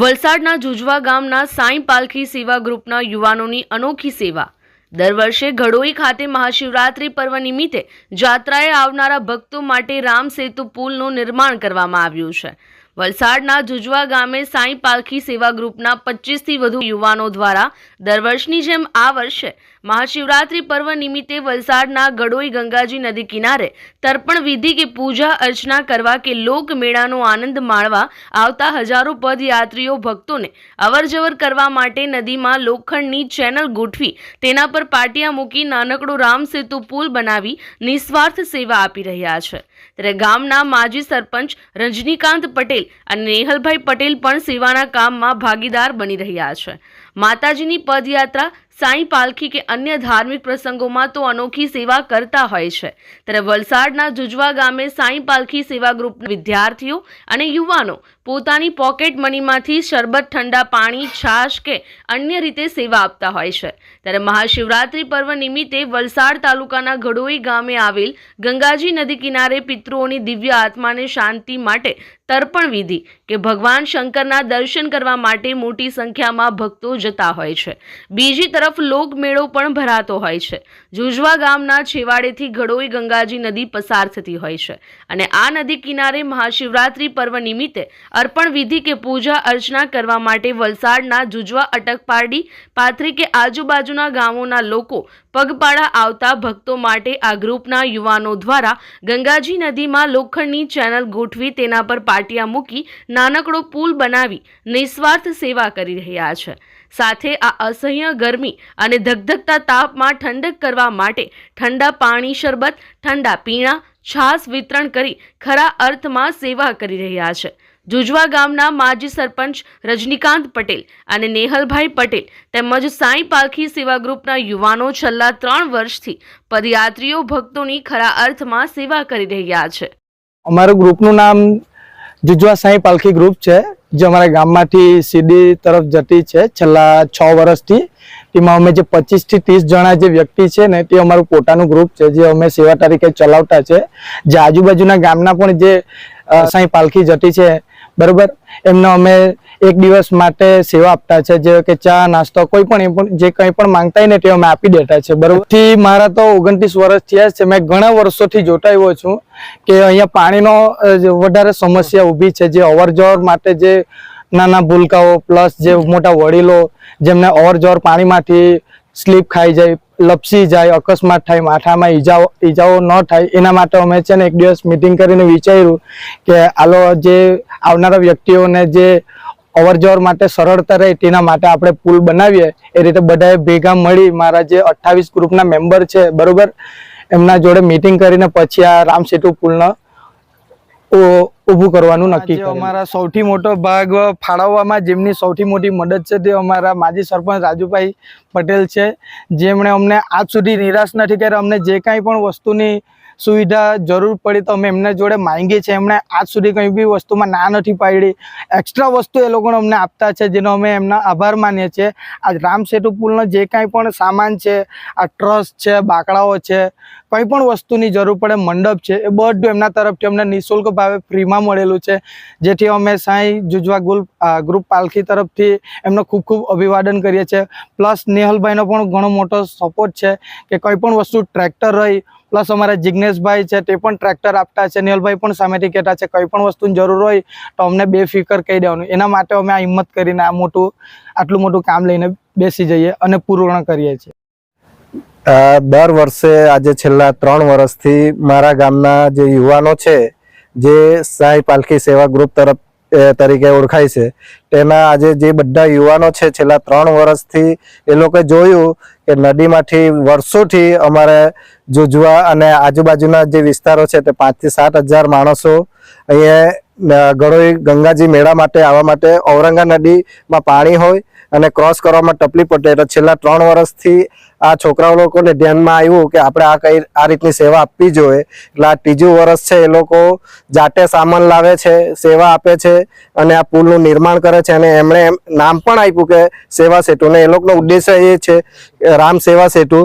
વલસાડના જુજવા ગામના સાંઈ પાલખી સેવા ગ્રુપના યુવાનોની અનોખી સેવા. દર વર્ષે ઘડોઈ ખાતે મહાશિવરાત્રી પર્વ નિમિત્તે જાત્રાએ આવનારા ભક્તો માટે રામ સેતુ પુલનું નિર્માણ કરવામાં આવ્યું છે. વલસાડના જુજવા ગામે સાંઈ પાલખી સેવા ગ્રુપના પચીસથી વધુ યુવાનો દ્વારા દર વર્ષની જેમ આ વર્ષે મહાશિવરાત્રિ પર્વ નિમિત્તે વલસાડના ગડોઈ ગંગાજી નદી કિનારે તર્પણ વિધિ કે પૂજા અર્ચના કરવા કે લોકમેળાનો આનંદ માણવા આવતા હજારો પદયાત્રીઓ ભક્તોને અવરજવર કરવા માટે નદીમાં લોખંડની ચેનલ ગોઠવી તેના પર પાટિયા મૂકી નાનકડો રામ સેતુ પુલ બનાવી નિસ્વાર્થ સેવા આપી રહ્યા છે. ત્યારે ગામના માજી સરપંચ રજનીકાંત પટેલ અને નેહલભાઈ પટેલ પણ સેવાના કામમાં ભાગીદાર બની રહ્યા છે. માતાજીની પદયાત્રા સાંઈ પાલખી કે અન્ય ધાર્મિક પ્રસંગોમાં તો અનોખી સેવા કરતા હોય છે. ત્યારે વલસાડના જુજવા ગામે સાંઈ પાલખી સેવા ગ્રુપના વિદ્યાર્થીઓ અને યુવાનો પોતાની પોકેટ મનીમાંથી શરબત, ઠંડા પાણી, છાશ કે અન્ય રીતે સેવા આપતા હોય છે. ત્યારે મહાશિવરાત્રિ પર્વ નિમિત્તે વલસાડ તાલુકાના ઘડોઈ ગામે આવેલ ગંગાજી નદી કિનારે પિતૃઓની દિવ્ય આત્માને શાંતિ માટે તર્પણ વિધિ કે ભગવાન શંકરના દર્શન કરવા માટે મોટી સંખ્યામાં ભક્તો જતા હોય છે. બીજી તરફ લોકમેળો પણ ભરાતો હોય છે. જુજવા ગામના છેવાડેથી ઘડોઈ ગંગાજી નદી પસાર થતી હોય છે અને આ નદી કિનારે મહાશિવરાત્રિ પર્વ નિમિત્તે અર્પણ વિધિ કે પૂજા અર્ચના કરવા માટે વલસાડના જુજવા અટકપારડી, પાથરી કે આજુબાજુના ગામોના લોકો પગપાળા આવતા ભક્તો માટે આ ગ્રુપના યુવાનો દ્વારા ગંગાજી નદીમાં લોખંડની ચેનલ ગોઠવી તેના પર પાટિયા મૂકી નાનકડો પુલ બનાવી નિસ્વાર્થ સેવા કરી રહ્યા છે. સાથે આ અસહ્ય ગરમી અને ધગધગતા તાપમાં ઠંડક કરવા માટે ઠંડા પાણી શરબત, ઠંડા પીણા, છાશ વિતરણ કરી ખરા અર્થમાં સેવા કરી રહ્યા છે. જુજવા ગામના માજી સરપંચ રજનીકાંત પટેલ અને નેહલભાઈ પટેલ તેમજ સાંઈ પાલખી સેવા ગ્રુપના યુવાનો છેલ્લા ત્રણ વર્ષથી પદયાત્રીઓ ભક્તોની ખરા અર્થમાં સેવા કરી રહ્યા છે. અમારું ગ્રુપનું નામ જુજવા સાંઈ પાલખી ગ્રુપ છે, જે અમારા ગામમાંથી સીડી તરફ જતી છે. છેલ્લા છ વર્ષથી તેમાં અમે જે પચીસથી ત્રીસ જણા જે વ્યક્તિ છે ને, તે અમારું પોતાનું ગ્રુપ છે, જે અમે સેવા તરીકે ચલાવતા છે. જે આજુબાજુના ગામના પણ જે સાંઈ પાલખી જતી છે બરોબર? એમને અમે એક દિવસ માટે સેવા આપતા છે જે કે ચા, નાસ્તો, કોઈ પણ જે કંઈ પણ માંગતા હોય ને તે અમે આપી દેતા છે, બરોબર? થી મારા તો ઓગણત્રીસ વર્ષ થયા છે, મેં ઘણા વર્ષોથી જોતા છું કે અહીંયા પાણીનો વધારે સમસ્યા ઊભી છે, જે અવરજવર માટે જે નાના ભૂલકાઓ, પ્લસ જે મોટા વડીલો, જેમને અવરજવર પાણીમાંથી સ્લીપ ખાઈ જાય લપસી જાય, અકસ્માત થાય, માથામાં ઈજાઓ ઈજાઓ ન થાય, એના માટે અમે છે ને એક દિવસ મિટિંગ કરીને વિચાર્યું કે આલો જે આવનારા વ્યક્તિઓને જે અવર જવર માટે સરળતા રહે તેના માટે આપણે પુલ બનાવીએ, એ રીતે બધાએ ભેગા મળી મારા જે અઠ્ઠાવીસ ગ્રુપના મેમ્બર છે, બરોબર? એમના જોડે મિટિંગ કરીને પછી આ રામસેતુ પુલનો ઊભું કરવાનું નક્કી કર્યું. અમારા સૌથી મોટો ભાગ ફાળવવામાં જેમની સૌથી મોટી મદદ છે તે અમારા માજી સરપંચ રાજુભાઈ પટેલ છે. જેમણે અમને આજ સુધી નિરાશ નથી કર્યા. અમને જે કાંઈ પણ વસ્તુની સુવિધા જરૂર પડી તો અમે એમને જોડે માંગીએ છીએ. એમણે આજ સુધી કંઈ બી વસ્તુમાં ના નથી પાડી. એક્સ્ટ્રા વસ્તુ એ લોકોને અમને આપતા છે, જેનો અમે એમના આભાર માનીએ છીએ. આજ રામ પુલનો જે કાંઈ પણ સામાન છે, આ ટ્રસ છે, બાકડાઓ છે, કંઈ પણ વસ્તુની જરૂર પડે, મંડપ છે, એ બધું એમના તરફથી અમને નિઃશુલ્ક ભાવે ફ્રીમાં મળેલું છે. જેથી અમે સાંઈ જુજવા ગ્રુપ ગ્રુપ પાલખી તરફથી એમનો ખૂબ ખૂબ અભિવાદન કરીએ છીએ. પ્લસ નેહલભાઈનો પણ ઘણો મોટો સપોર્ટ છે કે કોઈ પણ વસ્તુ ટ્રેક્ટર રહી પ્લસ અમારા જિજ્ઞેશભાઈ છે તે પણ ટ્રેક્ટર આપતા છે. નેહલભાઈ પણ સામેથી કહેતા છે, કંઈ પણ વસ્તુની જરૂર હોય તો અમને બે ફિકર કહી દેવાનું. એના માટે અમે આ હિંમત કરીને આ મોટું, આટલું મોટું કામ લઈને બેસી જઈએ અને પૂર્ણ કરીએ છીએ. દર વર્ષે આજે છેલ્લા ત્રણ વર્ષથી મારા ગામના જે યુવાનો છે, જે સાંઈ પાલખી સેવા ગ્રુપ તરફ તરીકે ઓળખાય છે, તેના આજે જે બધા યુવાનો છે, છેલ્લા ત્રણ વર્ષથી એ લોકોએ જોયું કે નદીમાંથી વર્ષોથી અમારે જુજવા અને આજુબાજુના જે વિસ્તારો છે તે પાંચથી સાત હજાર માણસો અહીંયા ગળોઈ ગંગાજી મેળા માટે આવવા માટે ઔરંગા નદીમાં પાણી હોય અને ક્રોસ કરવામાં તકલીફ પડે, એટલે છેલ્લા ત્રણ વર્ષથી આ છોકરાઓ લોકોને ધ્યાનમાં આવ્યું કે આપણે આ કઈ, આ રીતની સેવા આપવી જોઈએ. એટલે આ ત્રીજું વર્ષ છે, એ લોકો જાતે સામાન લાવે છે, સેવા આપે છે અને આ પુલનું નિર્માણ કરે છે અને એમણે એમ, નામ પણ આપ્યું કે સેવા સેતુ. ને એ લોકોનો ઉદ્દેશ્ય એ છે, રામ સેવા સેતુ.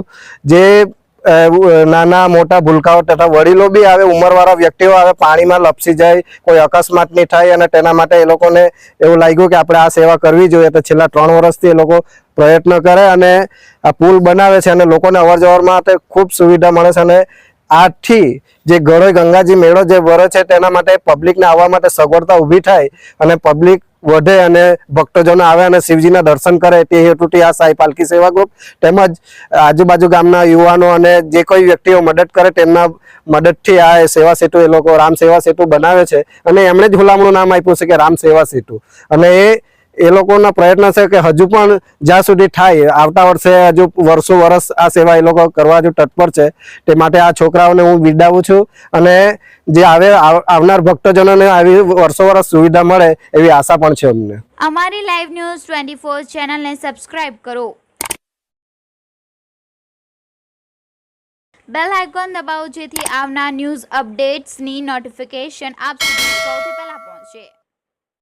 જે નાના મોટા ભૂલકાઓ તથા વડીલો બી આવે, ઉંમરવાળા વ્યક્તિઓ આવે, પાણીમાં લપસી જાય, કોઈ અકસ્માત નહીં થાય અને તેના માટે એ લોકોને એવું લાગ્યું કે આપણે આ સેવા કરવી જોઈએ. તો છેલ્લા ત્રણ વર્ષથી એ લોકો પ્રયત્ન કરે અને આ પુલ બનાવે છે અને લોકોને અવર જવર માટે ખૂબ સુવિધા મળે છે અને આથી જે ગળો ગંગાજી મેળો જે ભરે છે તેના માટે પબ્લિકને આવવા માટે સગવડતા ઊભી થાય અને પબ્લિક વધે અને ભક્તજનો આવે અને શિવજીના દર્શન કરે તે હેતુથી આ સાંઈ પાલકી સેવા ગ્રુપ તેમજ આજુબાજુ ગામના યુવાનો અને જે કોઈ વ્યક્તિઓ મદદ કરે તેમના મદદથી આ સેવા સેતુ, એ લોકો રામ સેવા સેતુ બનાવે છે. અને એમણે જ હુલામણું નામ આપ્યું છે કે રામ સેવા સેતુ. અને એ એ લોકોના પ્રયત્ન છે કે હજુ પણ જ્યાં સુધી થાય, આવતા વર્ષે હજુ વર્ષો વર્ષ આ સેવા એ લોકો કરવા હજુ તત્પર છે, તે માટે આ છોકરાઓને હું બિરદાવું છું અને જે આવે, આવ- આવનાર ભક્તજનોને આવી વર્ષો વર્ષ સુવિધા મળે એવી આશા પણ છે અમને. અમારી લાઈવ ન્યૂઝ ટ્વેન્ટી ફોર ચેનલને સબસ્ક્રાઈબ કરો. બેલ આઇકોન દબાવો જેથી આવનાર ન્યૂઝ અપડેટ્સની નોટિફિકેશન આપ સુધી સૌથી પહેલા પહોંચે.